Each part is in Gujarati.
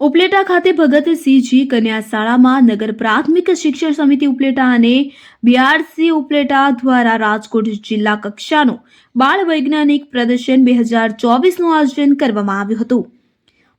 ઉપલેટા ખાતે ભગતસિંહજી કન્યા શાળામાં નગર પ્રાથમિક શિક્ષણ સમિતિ ઉપલેટા અને બીઆરસી ઉપલેટા દ્વારા રાજકોટ જિલ્લા કક્ષાનું બાળ વૈજ્ઞાનિક પ્રદર્શન બે હજાર ચોવીસનું આયોજન કરવામાં આવ્યું હતું.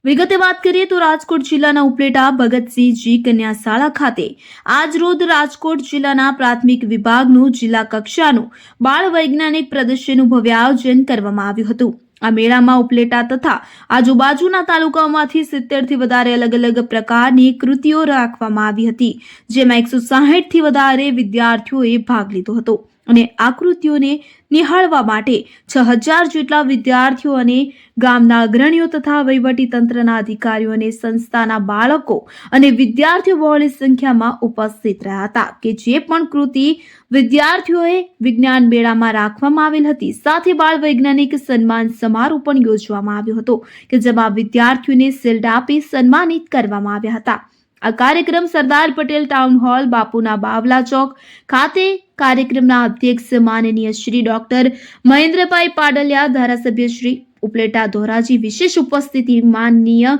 વિગતે વાત કરીએ તો રાજકોટ જિલ્લાના ઉપલેટા ભગતસિંહજી કન્યા શાળા ખાતે આજરોજ રાજકોટ જિલ્લાના પ્રાથમિક વિભાગનું જિલ્લા કક્ષાનું બાળ વૈજ્ઞાનિક પ્રદર્શનનું ભવ્ય આયોજન કરવામાં આવ્યું હતું. આ મેળામાં ઉપલેટા તથા આજુબાજુના તાલુકાઓમાંથી સિત્તેરથી વધારે અલગ અલગ પ્રકારની કૃતિઓ રાખવામાં આવી હતી, જેમાં એકસો સાહીઠથી વધારે વિદ્યાર્થીઓએ ભાગ લીધો હતો. અને આકૃતિઓને નિહાળવા માટે છ હજાર જેટલા વિદ્યાર્થીઓ અને ગામના અગ્રણીઓ તથા વહીવટી તંત્રના અધિકારીઓ અને સંસ્થાના બાળકો અને વિદ્યાર્થીઓ બહોળી સંખ્યામાં ઉપસ્થિત રહ્યા હતા કે જે પણ કૃતિ વિદ્યાર્થીઓએ વિજ્ઞાન મેળામાં રાખવામાં આવેલ હતી. સાથે બાળ વૈજ્ઞાનિક સન્માન સમારોહ પણ યોજવામાં આવ્યો હતો કે જેમાં વિદ્યાર્થીઓને શિલ્ડ આપી સન્માનિત કરવામાં આવ્યા હતા. આ કાર્યક્રમ સરદાર પટેલ ટાઉન હોલ, બાપુના બાવલા ચોક ખાતે કાર્યક્રમના અધ્યક્ષ માનનીય શ્રી ડોક્ટર મહેન્દ્રભાઈ પાડલિયા, ધારાસભ્ય શ્રી ઉપલેટા ધોરાજી, વિશેષ ઉપસ્થિતિ માનનીય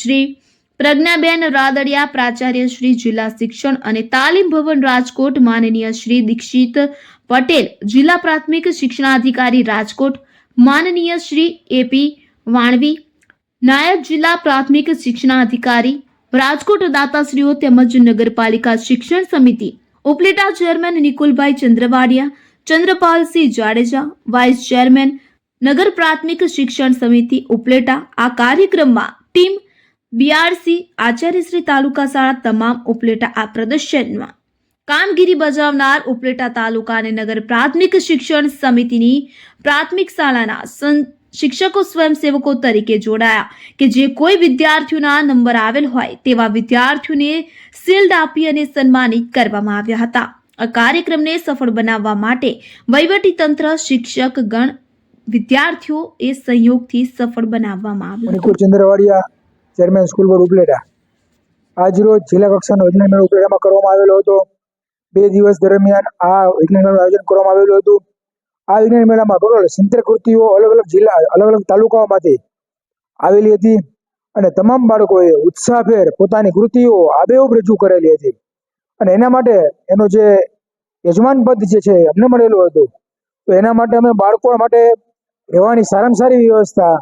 શ્રી પ્રજ્ઞાબેન રાદડિયા, પ્રાચાર્ય શ્રી જિલ્લા શિક્ષણ અને તાલીમ ભવન રાજકોટ, માનનીય શ્રી દીક્ષિત પટેલ, જિલ્લા પ્રાથમિક શિક્ષણાધિકારી રાજકોટ, માનનીય શ્રી એપી વાણવી, નાયબ જિલ્લા પ્રાથમિક શિક્ષણાધિકારી રાજકોટ દાતાશ્રીઓ તેમજ નગરપાલિકા શિક્ષણ સમિતિ Upleta chairman Nikulbhai Chandravadiya Chandrapalsinh Jadeja, vice chairman નગર પ્રાથમિક શિક્ષણ સમિતિ ઉપલેટા, આ કાર્યક્રમમાં ટીમ બીઆરસી આચાર્યશ્રી તાલુકા શાળા તમામ ઉપલેટા આ પ્રદર્શનમાં કામગીરી બજાવનાર ઉપલેટા તાલુકા અને નગર પ્રાથમિક શિક્ષણ સમિતિની પ્રાથમિક શાળાના શિક્ષકો સ્વયંસેવકો તરીકે જોડાયા કે જે કોઈ વિદ્યાર્થીઓના નંબર આવેલ હોય તેવા વિદ્યાર્થીઓને શિલ્ડ આપી અને સન્માનિત કરવામાં આવ્યા હતા. આ કાર્યક્રમને સફળ બનાવવા માટે વહીવટી તંત્ર શિક્ષક ગણ, વિદ્યાર્થીઓ એ સહયોગથી સફળ બનાવવામાં આવ્યું Nikul Chandravadiya chairman school board Upleta. આજરોજ જિલ્લા કક્ષાનો વિજ્ઞાન મેળો ઉપલેટામાં કરવામાં આવેલો હતો. બે દિવસ દરમિયાન આ વિજ્ઞાન મેળાનું આયોજન કરવામાં આવેલું હતું. આ વિજ્ઞાન મેળામાં ટોટલ સિત્તેર કૃતિઓ અલગ અલગ જિલ્લા, અલગ અલગ તાલુકાઓમાંથી આવેલી હતી અને તમામ બાળકોએ ઉત્સાહભેર પોતાની કૃતિઓ આબેહૂબ રજૂ કરેલી હતી. અને એના માટે એનો જે યજમાન પદ જે છે અમને મળેલું હતું. તો એના માટે અમે બાળકો માટે રહેવાની સારામાં સારી વ્યવસ્થા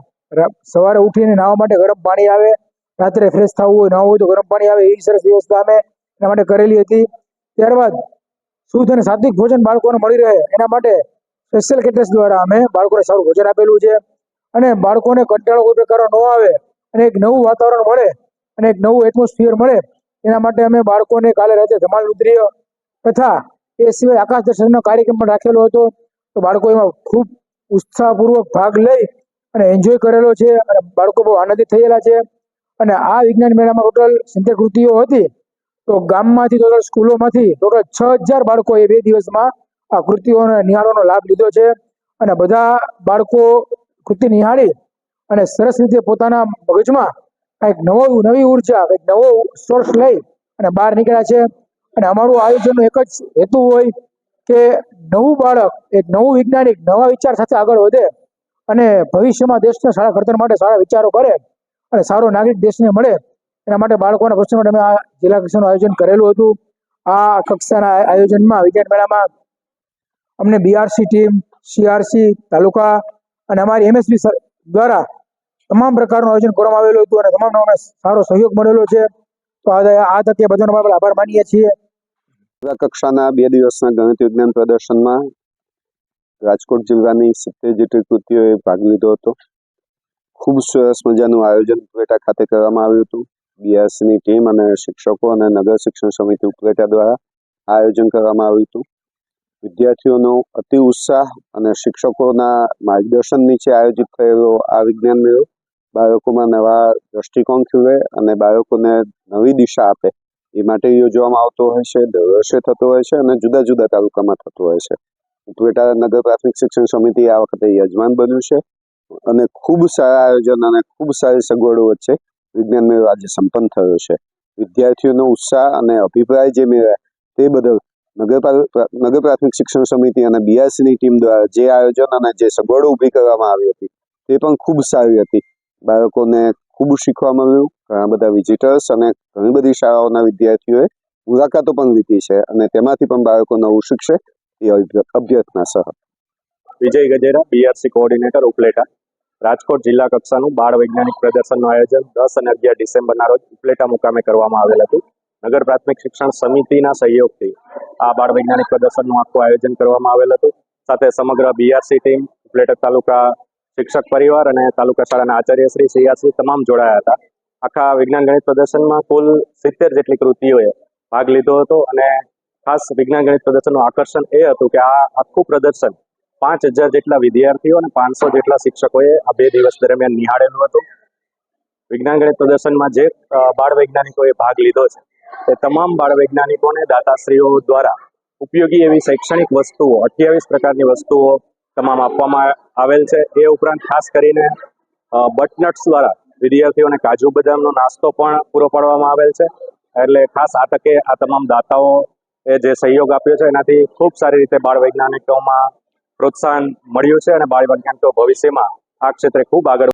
સવારે ઉઠીને નાહવા માટે ગરમ પાણી આવે, રાત્રે ફ્રેશ થવું હોય નાવું હોય તો ગરમ પાણી આવે, એવી સરસ વ્યવસ્થા અમે એના માટે કરેલી હતી. ત્યારબાદ શુદ્ધ અને સાત્વિક ભોજન બાળકોને મળી રહે એના માટે સ્પેશિયલ કેટર્સ દ્વારા અમે બાળકોને સારું ભોજન આપેલું છે. અને બાળકોને કંટાળો કોઈ પ્રકારનો ન આવે અને એક નવું વાતાવરણ મળે અને એક નવું એટમોસ્ફિયર મળે, એના માટે અમે બાળકોને કાલે રાતે ધમાલ રુદ્રીય તથા એ સિવાય આકાશ દર્શનનો કાર્યક્રમ પણ રાખેલો હતો. તો બાળકો એમાં ખૂબ ઉત્સાહપૂર્વક ભાગ લઈ અને એન્જોય કરેલો છે અને બાળકો બહુ આનંદિત થયેલા છે. અને આ વિજ્ઞાન મેળામાં ટોટલ સિત્તેર કૃતિઓ હતી. તો ગામમાંથી ટોટલ સ્કૂલોમાંથી ટોટલ છ હજાર બાળકોએ બે દિવસમાં આ કૃતિઓને નિહાળવાનો લાભ લીધો છે. અને બધા બાળકો કૃતિ નિહાળી અને સરસ રીતે પોતાના મગજમાં કંઈક નવો, નવી ઊર્જા કંઈક નવો સોર્સ લઈ અને બહાર નીકળ્યા છે. અને અમારું આયોજનનો એક જ હેતુ હોય કે નવું બાળક, એક નવું વૈજ્ઞાનિક, નવા વિચાર સાથે આગળ વધે અને ભવિષ્યમાં દેશના સારા ઘડતર માટે સારા વિચારો કરે અને સારો નાગરિક દેશને મળે. એના માટે બાળકોના પ્રશ્ન માટે અમે આ જિલ્લા કક્ષાનું આયોજન કરેલું હતું. આ કક્ષાના આયોજનમાં વિજ્ઞાન મેળામાં અમને બીઆરસી ટીમ સીઆરસી તાલુકા અને અમારી એમએસબી દ્વારા તમામ પ્રકારનું આયોજન કરવામાં આવેલું હતું અને તમામનો અમને સારો સહયોગ મળેલો છે. તો આ તકે બધાનો આપણે આભાર માનીએ છીએ. કક્ષાના બે દિવસના ગણિત વિજ્ઞાન પ્રદર્શનમાં રાજકોટ જિલ્લાની સિત્તેર જેટલી કૃતિઓએ ભાગ લીધો હતો. ખૂબ સરસ મજાનું આયોજન ઉપલેટા ખાતે કરવામાં આવ્યું હતું. બીઆરસીની ટીમ અને શિક્ષકો અને નગર શિક્ષણ સમિતિ ઉપલેટા દ્વારા આયોજન કરવામાં આવ્યું હતું. વિદ્યાર્થીઓનો અતિ ઉત્સાહ અને શિક્ષકોના માર્ગદર્શન નીચે આયોજિત થયેલો આ વિજ્ઞાન મેળો બાળકોમાં નવા દ્રષ્ટિકોણ ખીલે અને બાળકોને નવી દિશા આપે. એ માટે યોજવામાં આવતો હોય છે, દર વર્ષે થતો હોય છે અને જુદા જુદા તાલુકામાં થતો હોય છે. ઉપલેટા નગર પ્રાથમિક શિક્ષણ સમિતિ આ વખતે યજમાન બન્યું છે અને ખૂબ સારા આયોજન અને ખૂબ સારી સગવડો વચ્ચે વિજ્ઞાન મેળો આજે સંપન્ન થયો છે. વિદ્યાર્થીઓનો ઉત્સાહ અને અભિપ્રાય જે મેળવ્યા તે બદલ નગર પ્રાથમિક શિક્ષણ સમિતિ અને બીઆરસીની ટીમ દ્વારા જે આયોજન અને જે સગવડો ઊભી કરવામાં આવી હતી, તે પણ ખૂબ સારી હતી. બાળકોને ખૂબ શીખવા મળ્યું, ઘણા બધા વિઝિટર્સ અને ઘણી બધી શાળાઓના વિદ્યાર્થીઓએ મુલાકાતો પણ લીધી છે અને તેમાંથી પણ બાળકો નવું શીખશે, એ અભ્યર્થના સહ. Vijay Gajera BRC coordinator Upleta. Rajkot જિલ્લા કક્ષાનું બાળ વૈજ્ઞાનિક પ્રદર્શનનું આયોજન દસ અને અગિયાર ડિસેમ્બરના રોજ ઉપલેટા મુકામે કરવામાં આવેલ હતું. નગર પ્રાથમિક શિક્ષણ સમિતિના સહયોગથી આ બાળ વૈજ્ઞાનિક પ્રદર્શનનું આખું આયોજન કરવામાં આવેલ હતું. સાથે સમગ્ર બીઆરસી ટીમ ઉપલેટક તાલુકા શિક્ષક પરિવાર અને તાલુકા શાળાના આચાર્યશ્રી શ્રીયાશ્રી તમામ જોડાયા હતા. આખા વિજ્ઞાન ગણિત પ્રદર્શનમાં કુલ સિત્તેર જેટલી કૃતિઓએ ભાગ લીધો હતો અને ખાસ વિજ્ઞાન ગણિત પ્રદર્શનનું આકર્ષણ એ હતું કે આ આખું પ્રદર્શન પાંચ હજાર જેટલા વિદ્યાર્થીઓ અને પાંચસો જેટલા શિક્ષકોએ આ બે દિવસ દરમિયાન નિહાળેલું હતું. વિજ્ઞાન ગણિત પ્રદર્શનમાં જે બાળ વૈજ્ઞાનિકોએ ભાગ લીધો છે તે તમામ બાળ વૈજ્ઞાનિકોને દાતાશ્રીઓ દ્વારા ઉપયોગી એવી શૈક્ષણિક વસ્તુઓ, અઠ્યાવીસ પ્રકારની વસ્તુઓ તમામ આપવામાં આવેલ છે. એ ઉપરાંત ખાસ કરીને બટનટ્સ દ્વારા વિદ્યાર્થીઓને કાજુ બદામનો નાસ્તો પણ પૂરો પાડવામાં આવેલ છે. એટલે ખાસ આ તકે આ તમામ દાતાઓ એ જે સહયોગ આપ્યો છે, એનાથી ખૂબ સારી રીતે બાળ વૈજ્ઞાનિકોમાં પ્રોત્સાહન મળ્યું છે અને બાળ વૈજ્ઞાનિકો ભવિષ્યમાં આ ક્ષેત્રે ખૂબ આગળ